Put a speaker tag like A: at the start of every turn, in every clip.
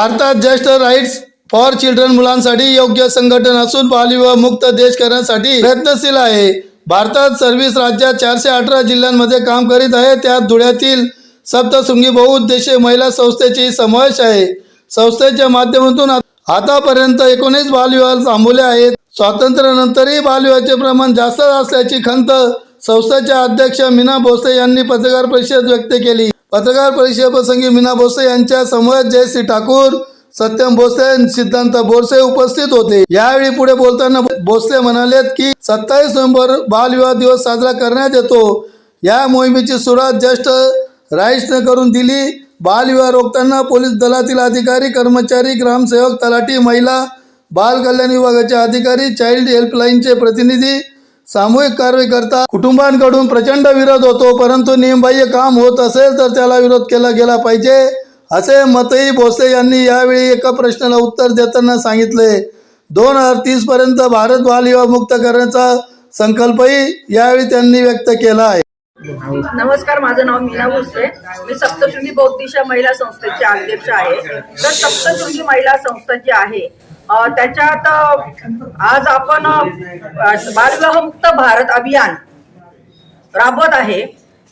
A: भारतात just rights for children मुलांसाठी योग्य संघटन असून बालविवाह मुक्त देश करण्यासाठी प्रयत्नशील आहे. भारतात सर्व्हिस राज्यात चारशे अठरा जिल्ह्यांमध्ये काम करीत आहे. त्यात धुळ्यातील सप्तशृंगी बहुउद्देशीय महिला संस्थेची समावेश आहे. संस्थेच्या माध्यमातून आतापर्यंत एकोणीस बालविवाह थांबवले आहेत. स्वातंत्र्यानंतरही बालविवाहाचे प्रमाण जास्त असल्याची खंत संस्थेच्या अध्यक्ष मीना भोसले यांनी पत्रकार परिषद व्यक्त केली. पत्रकार परिषदेप्रसंगी मीना भोसले यांच्या समवेत जयश्री ठाकूर सत्यम भोसले सिद्धांत बोरसे उपस्थित होते. यावेळी पुढे बोलताना भोसले म्हणालेत की सत्तावीस नोव्हेंबर बालविवाह दिवस साजरा करण्यात येतो. या मोहिमेची सुरुवात ज्येष्ठ राईसने करून दिली बालविवाह रोखताना पोलीस दलातील अधिकारी कर्मचारी ग्रामसेवक तलाठी महिला बाल कल्याण विभागाचे अधिकारी चाइल्ड हेल्पलाईनचे प्रतिनिधी सामूहिक कारवाई करता कुटुंबांकडून प्रचंड विरोध होतो परंतु नियमबाह्य काम होत असेल तर त्याला विरोध केला गेला पाहिजे असे मतही भोसले यांनी यावेळी एका प्रश्नाला उत्तर देताना सांगितले. दोन हजार तीस पर्यंत भारत बालविवाह मुक्त करण्याचा संकल्पही यावेळी त्यांनी व्यक्त केला आहे.
B: नमस्कार माझं नाव मीना भोसले. मी सप्तशृंगी बौद्धिशा महिला संस्थेचे अध्यक्ष आहे. तर सप्तशृंगी महिला संस्था जी आहे त्याच्यात आज आपण अ, बालविवाह मुक्त भारत अभियान राबवत आहे.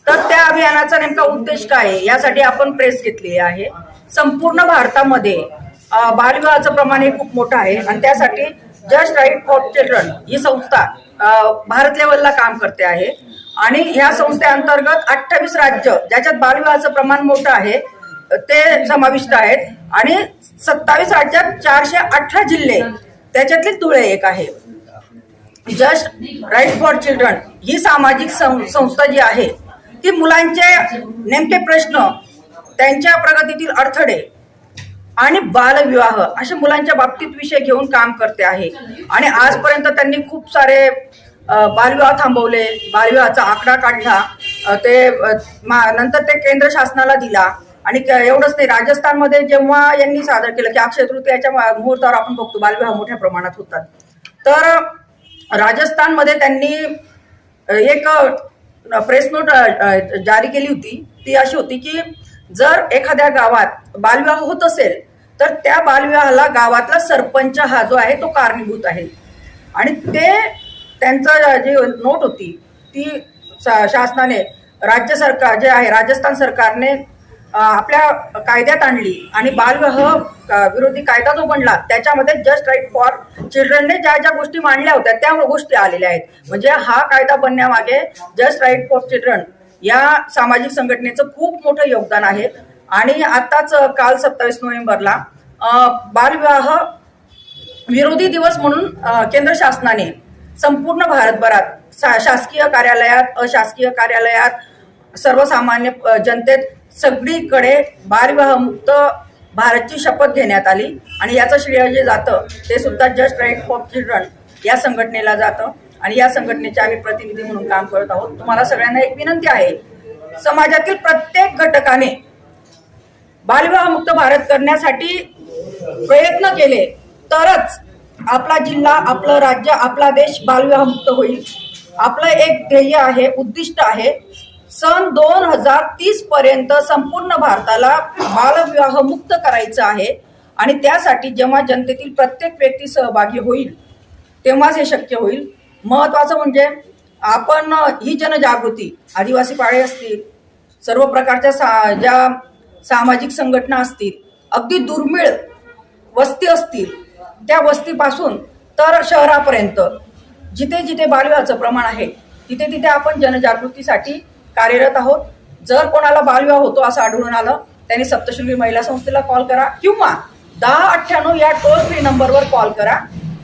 B: तर त्या अभियानाचा नेमका उद्देश काय आहे? यासाठी आपण प्रेस घेतलेली आहे. संपूर्ण भारतामध्ये बालविवाहाचं प्रमाण हे खूप मोठं आहे. आणि त्यासाठी जस्ट राईट फॉर चिल्ड्रन ही संस्था भारत लेवलला काम करते आहे. आणि ह्या संस्थेअंतर्गत अठ्ठावीस राज्य ज्याच्यात बालविवाहाचं प्रमाण मोठं आहे ते समाविष्ट आहेत. आणि सत्तावीस राज्यात चारशे अठरा जिल्हे त्याच्यातले तुळे एक आहे. जस्ट राईट फॉर चिल्ड्रन ही सामाजिक सं- संस्था जी आहे ती मुलांचे नेमके प्रश्न त्यांच्या प्रगतीतील अडथळे आणि बालविवाह अशा मुलांच्या बाबतीत विषय घेऊन काम करते आहे. आणि आजपर्यंत त्यांनी खूप सारे बालविवाह थांबवले बालविवाहाचा आकडा काढला ते मा- नंतर ते केंद्र शासनाला दिला. आणि क- एवढंच नाही राजस्थानमध्ये जेव्हा यांनी सादर केलं की अक्षय तृतीयाच्या मुहूर्तावर आपण बघतो बालविवाह मोठ्या प्रमाणात होतात. तर राजस्थानमध्ये त्यांनी एक प्रेस नोट जारी केली होती. ती अशी होती की जर एखाद्या गावात बालविवाह होत असेल तर त्या बालविवाहाला गावातला सरपंच हा जो आहे तो कारणीभूत आहे. आणि ते त्यांचं जी नोट होती ती शा- शासनाने राज्य सरकार जे आहे राजस्थान सरकारने आपल्या कायद्यात आणली आणि बालविवाह विरोधी कायदा जो बनला त्याच्यामध्ये जस्ट राईट फॉर चिल्ड्रनने ज्या ज्या गोष्टी मांडल्या होत्या त्या गोष्टी आलेल्या आहेत. म्हणजे हा कायदा बनण्यामागे जस्ट राईट फॉर चिल्ड्रन या सामाजिक संघटनेचं खूप मोठं योगदान आहे. आणि आताच काल सत्तावीस नोव्हेंबरला बालविवाह विरोधी दिवस म्हणून केंद्र शासनाने संपूर्ण भारतभरात शा- शासकीय कार्यालयात अशासकीय कार्यालयात सर्वसामान्य जनतेत सगळीकडे बालविवाह मुक्त भारतची शपथ घेण्यात आली. आणि याचं श्रेय जे जातं ते सुद्धा जस्ट राईट फॉर चिल्ड्रन या संघटनेला जातं. आणि या संघटनेचे आम्ही प्रतिनिधी म्हणून काम करत आहोत. तुम्हाला सगळ्यांना एक विनंती आहे. समाजातील प्रत्येक घटकाने बालविवाह मुक्त भारत करण्यासाठी प्रयत्न केले तरच आपला जिल्हा आपलं राज्य आपला देश बालविवाह मुक्त होईल. आपलं एक ध्येय आहे उद्दिष्ट आहे सन दोन हजार तीस पर्यंत संपूर्ण भारताला बालविवाह मुक्त करायचं आहे. आणि त्यासाठी जेव्हा जनतेतील प्रत्येक व्यक्ती सहभागी होईल तेव्हाच हे शक्य होईल. महत्वाचं म्हणजे आपण ही जनजागृती आदिवासी पाळे असतील सर्व प्रकारच्या सा ज्या सामाजिक संघटना असतील अगदी दुर्मिळ वस्ती असतील त्या वस्तीपासून तर शहरापर्यंत जिथे जिथे बालविवाहाचं प्रमाण आहे तिथे तिथे आपण जनजागृतीसाठी कार्यरत आहोत. जर कोणाला बालविवाह होतो असं आढळून आलं त्यांनी सप्तशृंगी महिला संस्थेला कॉल करा किंवा दहा अठ्ठ्याण्णव या टोल फ्री नंबरवर कॉल करा.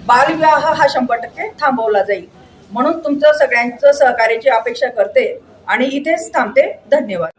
B: बालविवाह हा शंभर टक्के थांबवला जाईल. म्हणून तुमचं सगळ्यांचं सहकार्याची अपेक्षा करते आणि इथेच थांबते. धन्यवाद.